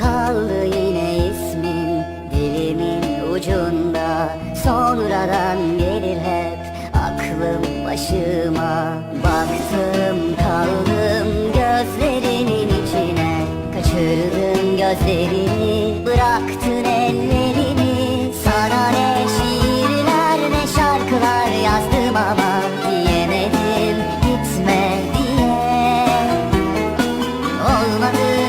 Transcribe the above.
kaldı yine ismin dilimin ucunda. Sonradan gelir hep aklım başıma. Baktım kaldım gözlerinin içine. Kaçırdım gözlerini bıraktın ellerini Sana ne şiirler ne şarkılar yazdım ama Diyemedim gitme diye. Olmadı.